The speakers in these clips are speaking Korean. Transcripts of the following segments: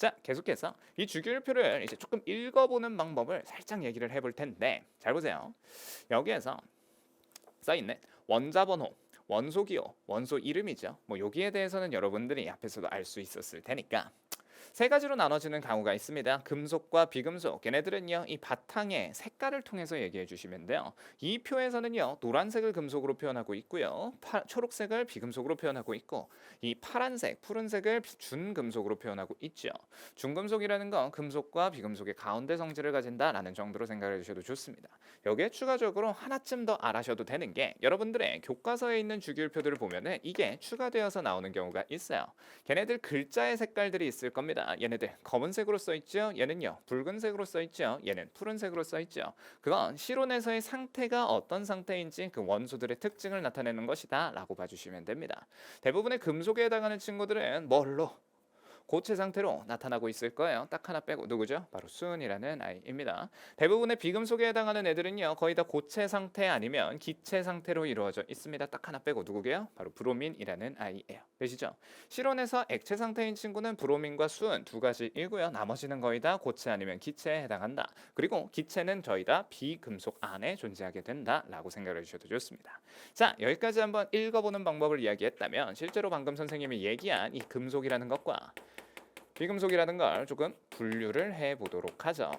자, 계속해서 이 주기율표를 이제 조금 읽어보는 방법을 살짝 얘기를 해볼 텐데 잘 보세요. 여기에서 써 있는 원자 번호, 원소 기호, 원소 이름이죠. 뭐 여기에 대해서는 여러분들이 앞에서도 알 수 있었을 테니까 세 가지로 나눠지는 강우가 있습니다. 금속과 비금속. 걔네들은요, 이 바탕의 색깔을 통해서 얘기해 주시면 돼요. 이 표에서는요, 노란색을 금속으로 표현하고 있고요, 파, 초록색을 비금속으로 표현하고 있고, 이 파란색, 푸른색을 비- 준금속으로 표현하고 있죠. 중금속이라는 건 금속과 비금속의 가운데 성질을 가진다라는 정도로 생각해 주셔도 좋습니다. 여기에 추가적으로 하나쯤 더 알아셔도 되는 게 여러분들의 교과서에 있는 주기율표들을 보면은 이게 추가되어서 나오는 경우가 있어요. 걔네들 글자의 색깔들이 있을 겁니다. 얘네들 검은색으로 써 있죠. 얘는요 붉은색으로 써 있죠. 얘는 푸른색으로 써 있죠. 그건 실온에서의 상태가 어떤 상태인지 그 원소들의 특징을 나타내는 것이다 라고 봐주시면 됩니다. 대부분의 금속에 해당하는 친구들은 뭘로 고체 상태로 나타나고 있을 거예요. 딱 하나 빼고 누구죠? 바로 수은이라는 아이입니다. 대부분의 비금속에 해당하는 애들은요 거의 다 고체 상태 아니면 기체 상태로 이루어져 있습니다. 딱 하나 빼고 누구게요? 바로 브로민이라는 아이예요. 되시죠? 실온에서 액체 상태인 친구는 브로민과 수은 두 가지이고요. 나머지는 거의 다 고체 아니면 기체에 해당한다. 그리고 기체는 저희 다 비금속 안에 존재하게 된다라고 생각을 해주셔도 좋습니다. 자 여기까지 한번 읽어보는 방법을 이야기했다면 실제로 방금 선생님이 얘기한 이 금속이라는 것과 비금속이라는 걸 조금 분류를 해 보도록 하죠.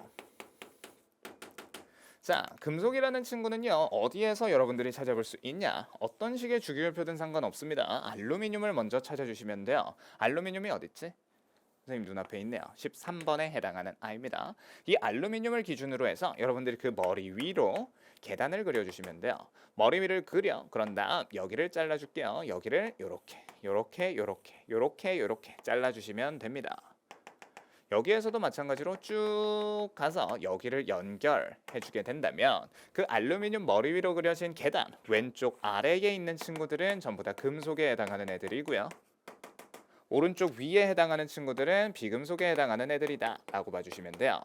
자, 금속이라는 친구는요, 어디에서 여러분들이 찾아볼 수 있냐? 어떤 식의 주기율표든 상관없습니다. 알루미늄을 먼저 찾아주시면 돼요. 알루미늄이 어딨지? 선생님 눈앞에 있네요. 13번에 해당하는 아입니다. 이 알루미늄을 기준으로 해서 여러분들이 그 머리 위로 계단을 그려주시면 돼요. 머리 위를 그려. 그런 다음 여기를 잘라줄게요. 여기를 요렇게, 요렇게, 요렇게, 요렇게, 요렇게 잘라주시면 됩니다. 여기에서도 마찬가지로 쭉 가서 여기를 연결해 주게 된다면 그 알루미늄 머리 위로 그려진 계단 왼쪽 아래에 있는 친구들은 전부 다 금속에 해당하는 애들이고요. 오른쪽 위에 해당하는 친구들은 비금속에 해당하는 애들이다 라고 봐주시면 돼요.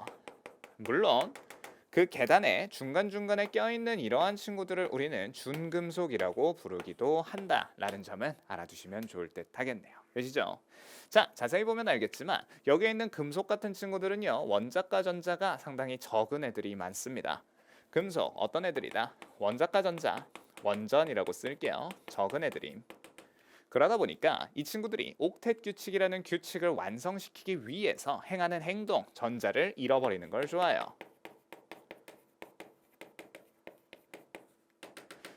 물론 그 계단에 중간중간에 껴있는 이러한 친구들을 우리는 준금속이라고 부르기도 한다라는 점은 알아두시면 좋을 듯 하겠네요. 되시죠? 자, 자세히 보면 알겠지만 여기에 있는 금속 같은 친구들은요. 원자과 전자가 상당히 적은 애들이 많습니다. 금속 어떤 애들이다? 원자과 전자, 원전이라고 쓸게요. 적은 애들임. 그러다 보니까 이 친구들이 옥텟 규칙이라는 규칙을 완성시키기 위해서 행하는 행동, 전자를 잃어버리는 걸 좋아해요.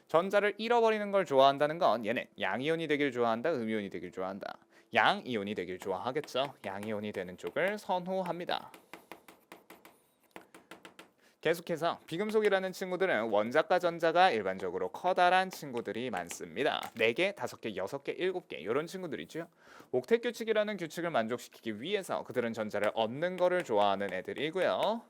전자를 잃어버리는 걸 좋아한다는 건 얘는 양이온이 되길 좋아한다, 음이온이 되길 좋아한다. 양이온이 되길 좋아하겠죠. 양이온이 되는 쪽을 선호합니다. 계속해서 비금속이라는 친구들은 원자과 전자가 일반적으로 커다란 친구들이 많습니다. 4개, 5개, 6개, 7개 이런 친구들이죠. 옥텟 규칙이라는 규칙을 만족시키기 위해서 그들은 전자를 얻는 거를 좋아하는 애들이고요.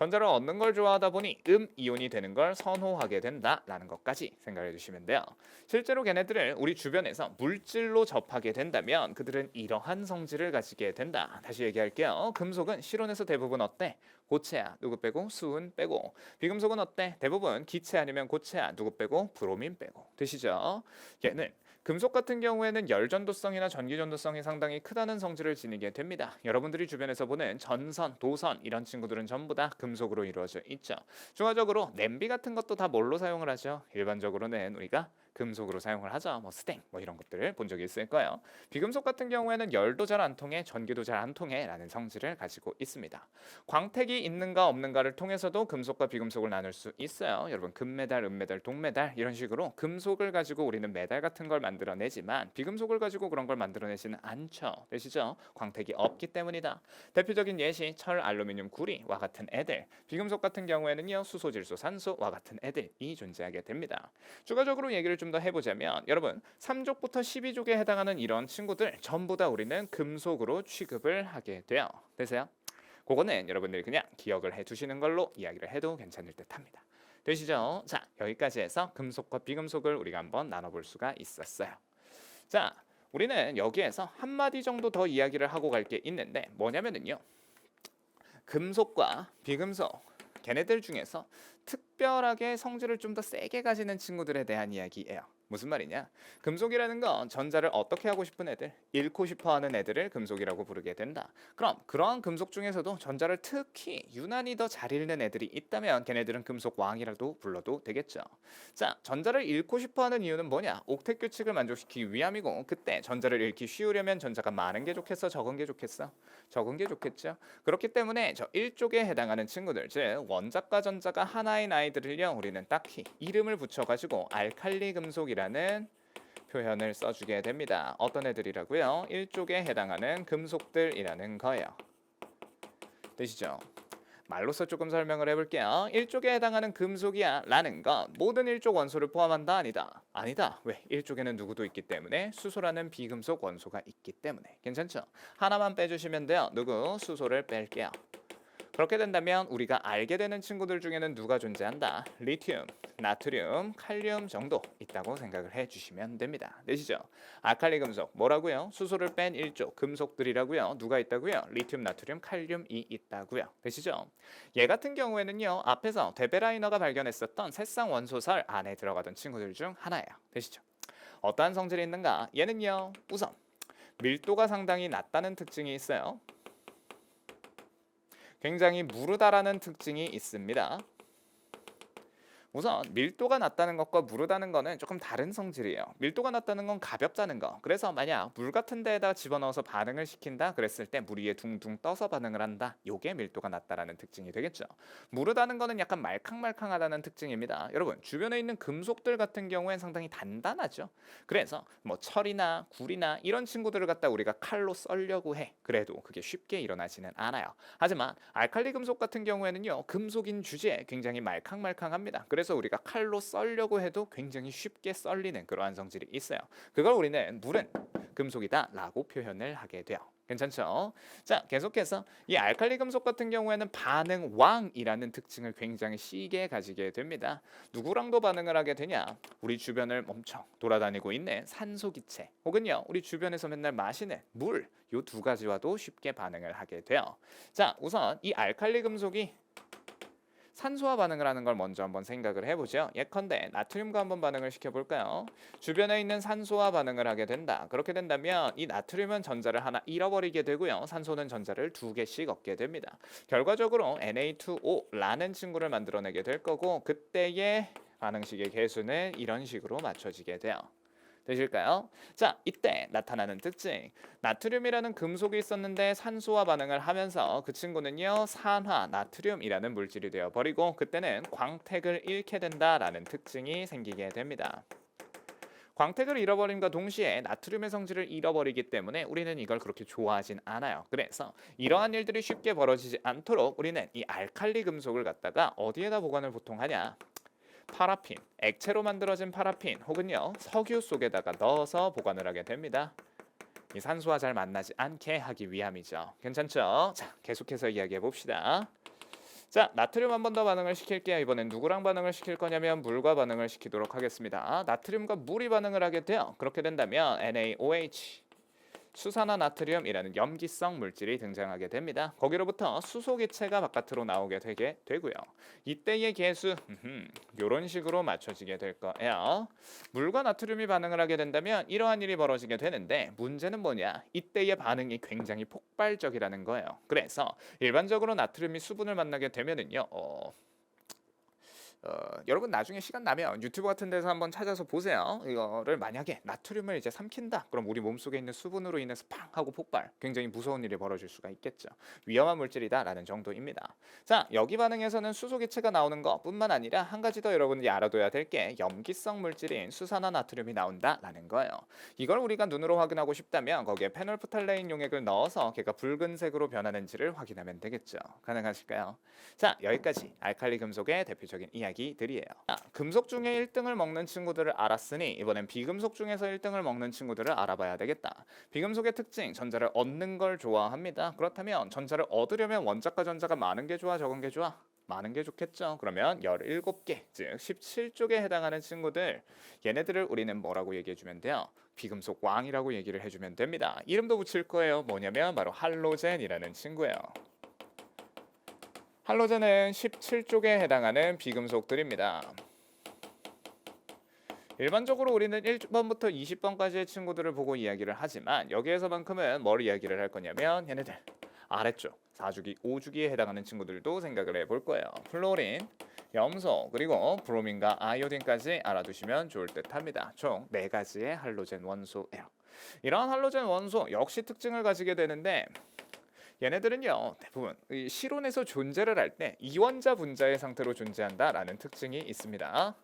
전자를 얻는 걸 좋아하다 보니 음 이온이 되는 걸 선호하게 된다라는 것까지 생각해 주시면 돼요. 실제로 걔네들을 우리 주변에서 물질로 접하게 된다면 그들은 이러한 성질을 가지게 된다. 다시 얘기할게요. 금속은 실온에서 대부분 어때? 고체야. 누구 빼고? 수은 빼고. 비금속은 어때? 대부분 기체 아니면 고체야. 누구 빼고? 브로민 빼고. 되시죠? 얘는 금속 같은 경우에는 열 전도성이나 전기 전도성이 상당히 크다는 성질을 지니게 됩니다. 여러분들이 주변에서 보는 전선, 도선 이런 친구들은 전부 다 금속으로 이루어져 있죠. 추가적으로 냄비 같은 것도 다 뭘로 사용을 하죠? 일반적으로는 우리가 금속으로 사용을 하죠. 뭐 스탱 뭐 이런 것들을 본 적이 있을 거예요. 비금속 같은 경우에는 열도 잘 안 통해, 전기도 잘 안 통해라는 성질을 가지고 있습니다. 광택이 있는가 없는가를 통해서도 금속과 비금속을 나눌 수 있어요. 여러분 금메달, 은메달, 동메달 이런 식으로 금속을 가지고 우리는 메달 같은 걸 만들어내지만 비금속을 가지고 그런 걸 만들어내지는 않죠. 되시죠? 광택이 없기 때문이다. 대표적인 예시 철, 알루미늄, 구리와 같은 애들. 비금속 같은 경우에는요 수소, 질소, 산소와 같은 애들이 존재하게 됩니다. 추가적으로 얘기를 좀 더 해보자면 여러분 3족부터 12족에 해당하는 이런 친구들 전부 다 우리는 금속으로 취급을 하게 돼요. 되세요? 그거는 여러분들이 그냥 기억을 해두시는 걸로 이야기를 해도 괜찮을 듯합니다. 되시죠? 자 여기까지 해서 금속과 비금속을 우리가 한번 나눠볼 수가 있었어요. 자 우리는 여기에서 한 마디 정도 더 이야기를 하고 갈 게 있는데 뭐냐면은요 금속과 비금속 걔네들 중에서 특별하게 성질을 좀 더 세게 가지는 친구들에 대한 이야기예요. 무슨 말이냐? 금속이라는 건 전자를 어떻게 하고 싶은 애들, 잃고 싶어 하는 애들을 금속이라고 부르게 된다. 그럼 그러한 금속 중에서도 전자를 특히 유난히 더 잘 읽는 애들이 있다면 걔네들은 금속 왕이라도 불러도 되겠죠. 자, 전자를 읽고 싶어 하는 이유는 뭐냐? 옥텟 규칙을 만족시키기 위함이고 그때 전자를 읽기 쉬우려면 전자가 많은 게 좋겠어, 적은 게 좋겠어? 적은 게 좋겠죠. 그렇기 때문에 저 1쪽에 해당하는 친구들, 즉 원자과 전자가 하나인 아이들을요, 우리는 딱히 이름을 붙여 가지고 알칼리 금속이라 는 표현을 써주게 됩니다. 어떤 애들이라고요? 1쪽에 해당하는 금속들이라는 거예요. 되시죠? 말로써 조금 설명을 해볼게요. 1쪽에 해당하는 금속이야 라는 건 모든 1쪽 원소를 포함한다 아니다. 아니다. 왜? 1쪽에는 누구도 있기 때문에 수소라는 비금속 원소가 있기 때문에 괜찮죠? 하나만 빼주시면 돼요. 누구? 수소를 뺄게요. 그렇게 된다면 우리가 알게 되는 친구들 중에는 누가 존재한다? 리튬, 나트륨, 칼륨 정도 있다고 생각을 해주시면 됩니다. 되시죠? 아칼리 금속 뭐라고요? 수소를 뺀 1조 금속들이라고요. 누가 있다고요? 리튬, 나트륨, 칼륨이 있다고요. 되시죠? 얘 같은 경우에는요. 앞에서 데베라이너가 발견했었던 새쌍 원소설 안에 들어가던 친구들 중 하나예요. 되시죠? 어떠한 성질이 있는가? 얘는요. 우선 밀도가 상당히 낮다는 특징이 있어요. 굉장히 무르다라는 특징이 있습니다. 우선 밀도가 낮다는 것과 무르다는 거는 조금 다른 성질이에요. 밀도가 낮다는 건 가볍다는 거. 그래서 만약 물 같은 데에다 집어넣어서 반응을 시킨다 그랬을 때 물 위에 둥둥 떠서 반응을 한다. 요게 밀도가 낮다라는 특징이 되겠죠. 무르다는 거는 약간 말캉말캉하다는 특징입니다. 여러분 주변에 있는 금속들 같은 경우엔 상당히 단단하죠. 그래서 뭐 철이나 굴이나 이런 친구들을 갖다 우리가 칼로 썰려고 해. 그래도 그게 쉽게 일어나지는 않아요. 하지만 알칼리 금속 같은 경우에는요. 금속인 주제에 굉장히 말캉말캉합니다. 그래서 우리가 칼로 썰려고 해도 굉장히 쉽게 썰리는 그러한 성질이 있어요. 그걸 우리는 물은 금속이다라고 표현을 하게 돼요. 괜찮죠? 자, 계속해서 이 알칼리 금속 같은 경우에는 반응 왕이라는 특징을 굉장히 시게 가지게 됩니다. 누구랑도 반응을 하게 되냐? 우리 주변을 엄청 돌아다니고 있는 산소 기체 혹은요, 우리 주변에서 맨날 마시는 물, 요 두 가지와도 쉽게 반응을 하게 돼요. 자, 우선 이 알칼리 금속이 산소와 반응을 하는 걸 먼저 한번 생각을 해보죠. 예컨대 나트륨과 한번 반응을 시켜볼까요? 주변에 있는 산소와 반응을 하게 된다. 그렇게 된다면 이 나트륨은 전자를 하나 잃어버리게 되고요. 산소는 전자를 두 개씩 얻게 됩니다. 결과적으로 Na2O라는 친구를 만들어내게 될 거고 그때의 반응식의 개수는 이런 식으로 맞춰지게 돼요. 되실까요? 자, 이때 나타나는 특징. 나트륨이라는 금속이 있었는데 산소와 반응을 하면서 그 친구는요, 산화 나트륨이라는 물질이 되어 버리고 그때는 광택을 잃게 된다라는 특징이 생기게 됩니다. 광택을 잃어버림과 동시에 나트륨의 성질을 잃어버리기 때문에 우리는 이걸 그렇게 좋아하진 않아요. 그래서 이러한 일들이 쉽게 벌어지지 않도록 우리는 이 알칼리 금속을 갖다가 어디에다 보관을 보통 하냐? 파라핀, 액체로 만들어진 파라핀 혹은요 석유 속에다가 넣어서 보관을 하게 됩니다. 이 산소와 잘 만나지 않게 하기 위함이죠. 괜찮죠? 자, 계속해서 이야기해 봅시다. 자, 나트륨 한 번 더 반응을 시킬게요. 이번엔 누구랑 반응을 시킬 거냐면 물과 반응을 시키도록 하겠습니다. 나트륨과 물이 반응을 하게 돼요. 그렇게 된다면 NaOH 수산화 나트륨이라는 염기성 물질이 등장하게 됩니다. 거기로부터 수소 기체가 바깥으로 나오게 되게 되고요. 이때의 개수 이런 식으로 맞춰지게 될 거예요. 물과 나트륨이 반응을 하게 된다면 이러한 일이 벌어지게 되는데 문제는 뭐냐? 이때의 반응이 굉장히 폭발적이라는 거예요. 그래서 일반적으로 나트륨이 수분을 만나게 되면은요. 어, 어, 여러분 나중에 시간 나면 유튜브 같은 데서 한번 찾아서 보세요. 이거를 만약에 나트륨을 이제 삼킨다. 그럼 우리 몸속에 있는 수분으로 인해서 팡 하고 폭발. 굉장히 무서운 일이 벌어질 수가 있겠죠. 위험한 물질이다라는 정도입니다. 자, 여기 반응에서는 수소 기체가 나오는 것뿐만 아니라 한 가지 더 여러분들이 알아둬야 될 게 염기성 물질인 수산화 나트륨이 나온다라는 거예요. 이걸 우리가 눈으로 확인하고 싶다면 거기에 페놀프탈레인 용액을 넣어서 걔가 붉은색으로 변하는지를 확인하면 되겠죠. 가능하실까요? 자, 여기까지 알칼리 금속의 대표적인 이야기 이야기들이에요. 아, 금속 중에 1등을 먹는 친구들을 알았으니 이번엔 비금속 중에서 1등을 먹는 친구들을 알아봐야 되겠다. 비금속의 특징, 전자를 얻는 걸 좋아합니다. 그렇다면 전자를 얻으려면 원자과 전자가 많은 게 좋아, 적은 게 좋아? 많은 게 좋겠죠. 그러면 17개, 즉 17쪽에 해당하는 친구들 얘네들을 우리는 뭐라고 얘기해 주면 돼요? 비금속 왕이라고 얘기를 해 주면 됩니다. 이름도 붙일 거예요. 뭐냐면 바로 할로젠이라는 친구예요. 할로젠은 17쪽에 해당하는 비금속들입니다. 일반적으로 우리는 1번부터 20번까지의 친구들을 보고 이야기를 하지만 여기에서만큼은 뭘 이야기를 할 거냐면 얘네들 아래쪽 4주기, 5주기에 해당하는 친구들도 생각을 해볼 거예요. 플로린, 염소, 그리고 브로민과 아이오딘까지 알아두시면 좋을 듯합니다. 총네 가지의 할로젠 원소예요. 이러한 할로젠 원소 역시 특징을 가지게 되는데 얘네들은요 대부분 이 실온에서 존재를 할 때 이원자 분자의 상태로 존재한다라는 특징이 있습니다.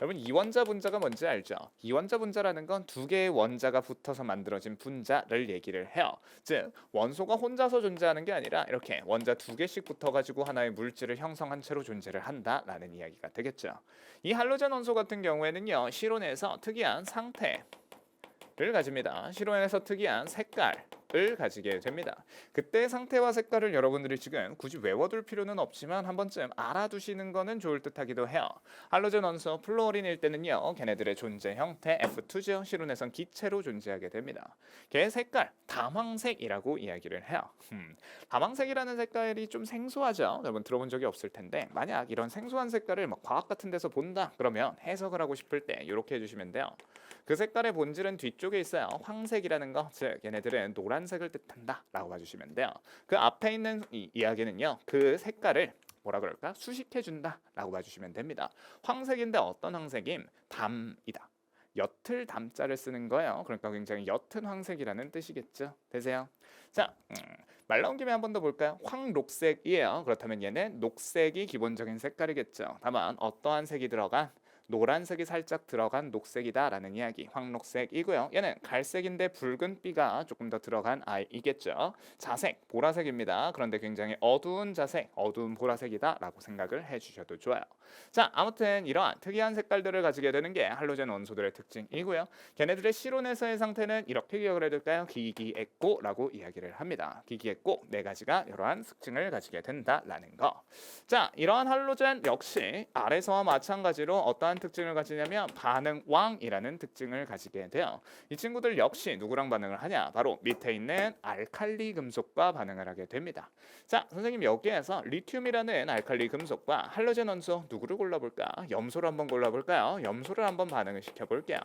여러분 이원자 분자가 뭔지 알죠? 이원자 분자라는 건 두 개의 원자가 붙어서 만들어진 분자를 얘기를 해요. 즉 원소가 혼자서 존재하는 게 아니라 이렇게 원자 두 개씩 붙어가지고 하나의 물질을 형성한 채로 존재를 한다라는 이야기가 되겠죠. 이 할로젠 원소 같은 경우에는요 실온에서 특이한 상태 를 가집니다. 실온에서 특이한 색깔 을 가지게 됩니다. 그때 상태와 색깔을 여러분들이 지금 굳이 외워둘 필요는 없지만 한 번쯤 알아두시는 거는 좋을 듯하기도 해요. 할로젠 원소 플로린일 때는요, 걔네들의 존재 형태 F2죠. 실온에선 기체로 존재하게 됩니다. 걔 색깔 담황색이라고 이야기를 해요. 음, 담황색이라는 색깔이 좀 생소하죠. 여러분 들어본 적이 없을 텐데 만약 이런 생소한 색깔을 막 과학 같은 데서 본다 그러면 해석을 하고 싶을 때 이렇게 해주시면 돼요. 그 색깔의 본질은 뒤쪽에 있어요. 황색이라는 거, 즉 얘네들은 노란색을 뜻한다라고 봐주시면 돼요. 그 앞에 있는 이 이야기는요, 그 색깔을 뭐라 그럴까 수식해 준다라고 봐주시면 됩니다. 황색인데 어떤 황색임? 담이다. 옅을 담자를 쓰는 거예요. 그러니까 굉장히 옅은 황색이라는 뜻이겠죠. 되세요? 자, 음, 말 나온 김에 한 번 더 볼까요? 황록색이에요. 그렇다면 얘는 녹색이 기본적인 색깔이겠죠. 다만 어떠한 색이 들어간 노란색이 살짝 들어간 녹색이다라는 이야기 황록색이고요. 얘는 갈색인데 붉은 삐가 조금 더 들어간 아이이겠죠. 자색 보라색입니다. 그런데 굉장히 어두운 자색, 어두운 보라색이다라고 생각을 해주셔도 좋아요. 자, 아무튼 이러한 특이한 색깔들을 가지게 되는 게 할로젠 원소들의 특징이고요. 걔네들의 실온에서의 상태는 이렇게 기억을 해둘까요? 기기액고라고 이야기를 합니다. 기기액고 네 가지가 이러한 특징을 가지게 된다라는 거. 자, 이러한 할로젠 역시 아래서와 마찬가지로 어떠한 특징을 가지냐면 반응왕이라는 특징을 가지게 돼요. 이 친구들 역시 누구랑 반응을 하냐? 바로 밑에 있는 알칼리 금속과 반응을 하게 됩니다. 자, 선생님 여기에서 리튬이라는 알칼리 금속과 할로젠 원소 누구를 골라볼까? 염소를 한번 골라볼까요? 염소를 한번 반응을 시켜볼게요.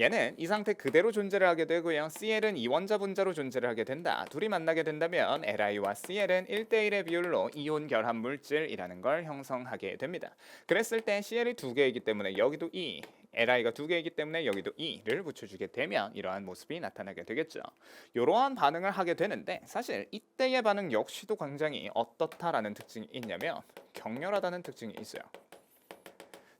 얘는 이 상태 그대로 존재를 하게 되고요. CL은 이원자 분자로 존재를 하게 된다. 둘이 만나게 된다면 LI와 CL은 1대1의 비율로 이온 결합 물질이라는 걸 형성하게 됩니다. 그랬을 때 CL이 두 개이기 때문에 여기도 E, LI가 두 개이기 때문에 여기도 E를 붙여주게 되면 이러한 모습이 나타나게 되겠죠. 이러한 반응을 하게 되는데 사실 이때의 반응 역시도 굉장히 어떻다라는 특징이 있냐면 격렬하다는 특징이 있어요.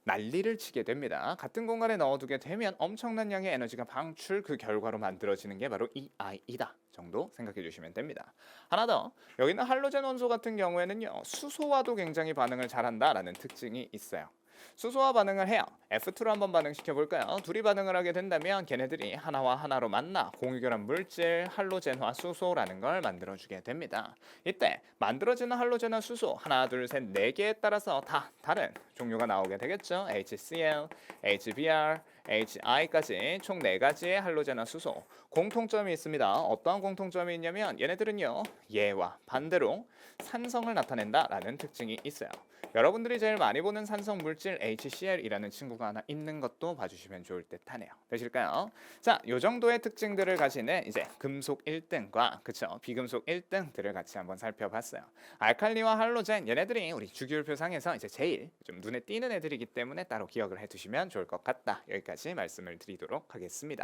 난리를 치게 됩니다. 같은 공간에 넣어두게 되면 엄청난 양의 에너지가 방출 그 결과로 만들어지는 게 바로 이 아이이다 정도 생각해 주시면 됩니다. 하나 더 여기 있는 할로젠 원소 같은 경우에는요 수소와도 굉장히 반응을 잘한다라는 특징이 있어요. 수소와 반응을 해요. F2로 한번 반응시켜 볼까요? 둘이 반응을 하게 된다면 걔네들이 하나와 하나로 만나 공유결합 물질 할로젠화 수소라는 걸 만들어 주게 됩니다. 이때 만들어지는 할로젠화 수소 하나 둘 셋 네 개에 따라서 다 다른 종류가 나오게 되겠죠. HCl, HBr, HI까지 총네 가지의 할로젠화 수소 공통점이 있습니다. 어떠한 공통점이 있냐면 얘네들은요 얘와 반대로 산성을 나타낸다라는 특징이 있어요. 여러분들이 제일 많이 보는 산성 물질 HCl이라는 친구가 하나 있는 것도 봐주시면 좋을 듯 하네요. 되실까요? 자, 요 정도의 특징들을 가지는 이제 금속 1등과 그쵸 비금속 1등들을 같이 한번 살펴봤어요. 알칼리와 할로젠 얘네들이 우리 주기율표상에서 이제 제일 좀 눈에 띄는 애들이기 때문에 따로 기억을 해두시면 좋을 것 같다. 여기까지 말씀을 드리도록 하겠습니다.